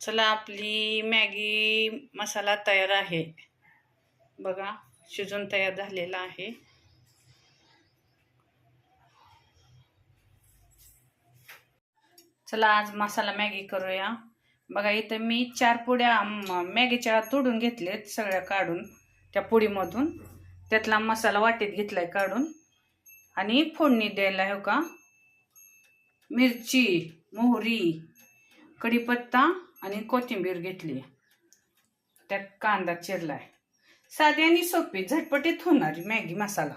चला आपली मॅगी मसाला तयार आहे. बघा शिजून तयार झालेला आहे. चला आज मसाला मॅगी करूया. बघा इथं मी चार पुड्या मॅगीच्या तोडून घेतलेत सगळ्या काढून त्या पुडीमधून. त्यातला मसाला वाटीत घेतलाय काढून. आणि फोडणी द्यायला हो का? मिरची मोहरी कढीपत्ता आणि कोथिंबीर घेतली. त्यात कांदा चिरलाय. साधी आणि सोपी झटपटीत होणारी मॅगी मसाला.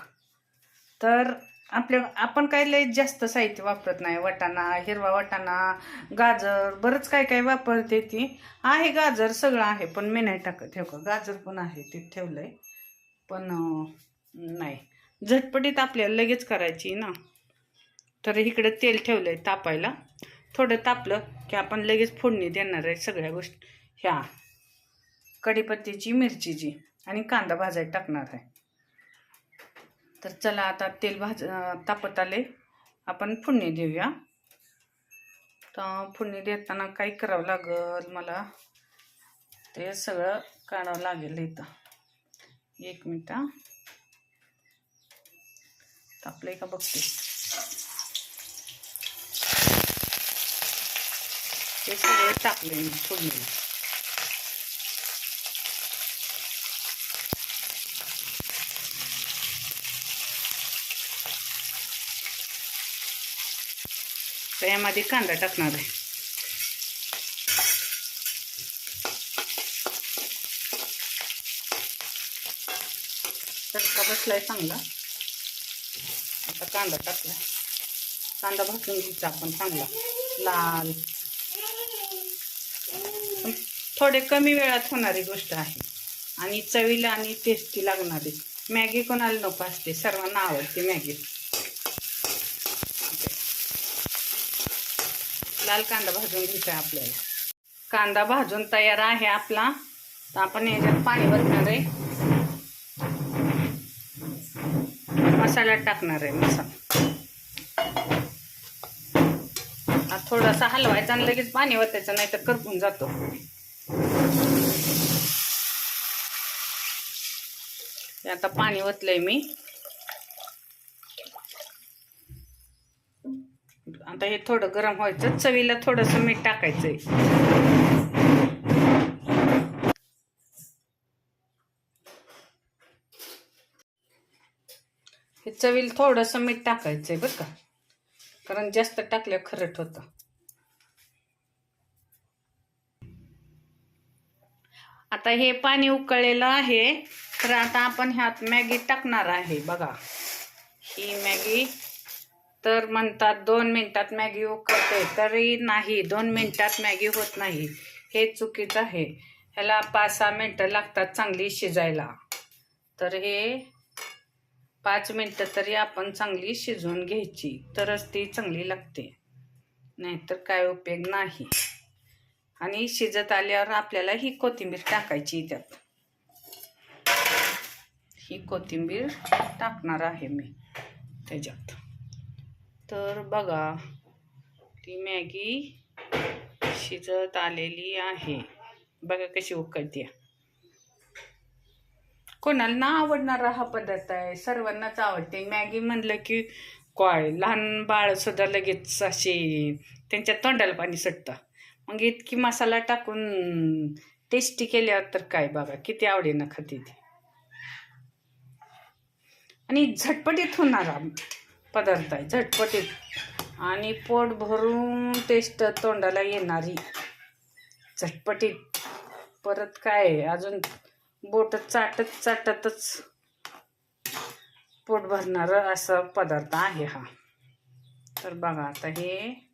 तर आपल्या आपण काय लय जास्त साहित्य वापरत नाही. वाटाणा हिरवा वाटाणा गाजर बरंच काय काय वापरते ती. आहे गाजर सगळं आहे पण मी नाही टाकत. ठेव का गाजर पण आहे ते ठेवलंय. पण नाही. झटपटीत आपल्याला लगेच करायची ना. तर इकडे तेल ठेवलंय तापायला. थोडं तापलं की आपण लगेच फोडणी देणार आहे सगळ्या गोष्टी. ह्या. कढीपत्तीची मिरचीची. आणि कांदा भाजायला टाकणार आहे. तर चला आता तेल भाज तापत आले आपण फोडणी देऊया. तर फोडणी देताना काय करावं लागेल मला? ते सगळं काढावं लागेल इथं. एक मिनिट हा. का बघते? हे सगळं टाकले मी फोडणी तर यामध्ये कांदा टाकणार आहे तडका बसलाय चांगला आता कांदा टाकला कांदा भाजून घ्यायचा आपण चांगला लाल थोडे कमी वेळात होणारी गोष्ट आहे. आणि चवीला आणि टेस्टी लागणारी. मॅगी कोणाला नको असते. सर्वांना आवडते मॅगी. लाल कांदा भाजून घ्यायचा आपल्याला. कांदा भाजून तयार आहे आपला. तर आपण याच्यात पाणी भरणार आहे. मसाला टाकणार आहे मसाला हा थोडासा हलवायचा आणि लगेच पाणी वतायचं नाही तर करपून जातो. हे आता पाणी ओतलंय मी. आता हे थोडं गरम व्हायचं चवीला थोडस मीठ टाकायचंय. हे चवीला थोडस मीठ टाकायचंय बरं का. कारण जास्त टाकल्या खरट होतं. आता हे पाणी उकळलेलं आहे. तर आता आपण ह्यात मॅगी टाकणार आहे. बघा. ही मॅगी तर म्हणतात दोन मिनिटात मॅगी उकळते. तरी नाही दोन मिनिटात मॅगी होत नाही. हे चुकीचं आहे. ह्याला पाच सहा मिनटं लागतात चांगली शिजायला. तर हे पाच मिनटं तरी आपण चांगली शिजवून घ्यायची. तरच ती चांगली लागते. नाहीतर काय उपयोग नाही. आणि शिजत आल्यावर आपल्याला ही कोथिंबीर टाकायची त्यात ही कोथिंबीर टाकणार आहे मी त्याच्यात. तर बघा ती मॅगी शिजत आलेली आहे. बघा कशी उकळते कोणाला ना आवडणारा हा पदार्थ आहे सर्वांनाच आवडते. मॅगी म्हणलं की काय लहान बाळ सुद्धा लगेच असे त्यांच्या तोंडाला पाणी सुटतं. मग इतकी मसाला टाकून टेस्टी केल्यावर तर काय बघा किती आवडीनं खाते ती. आणि झटपटीत होणारा पदार्थ आहे झटपटीत. आणि पोट भरून टेस्ट तोंडाला येणारी. झटपटीत. परत काय अजून बोट चाटत चाटतच पोट भरणारं असा पदार्थ आहे हा. तर बघा आता हे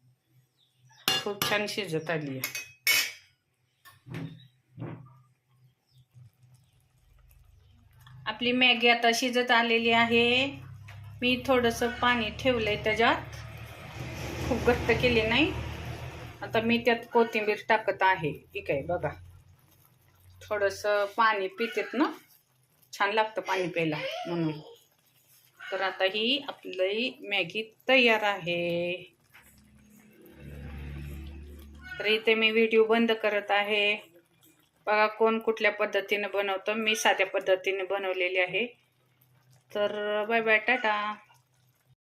खूप छान शिजत आली आहे. आपली मॅगी आता शिजत आलेली आहे. मी थोडंसं पाणी ठेवलंय त्याच्यात. खूप घट्ट केली नाही. आता मी त्यात कोथिंबीर टाकत आहे. ठीक आहे बघा. थोडंसं पाणी पितेत ना? छान लागतं पाणी प्यायला म्हणून. तर आता ही आपली मॅगी तयार आहे. तर इथे मी व्हिडिओ बंद करत आहे. बघा कोण कुठल्या पद्धतीनं बनवतं. मी साध्या पद्धतीने बनवलेली आहे. तर बाय बाय टाटा.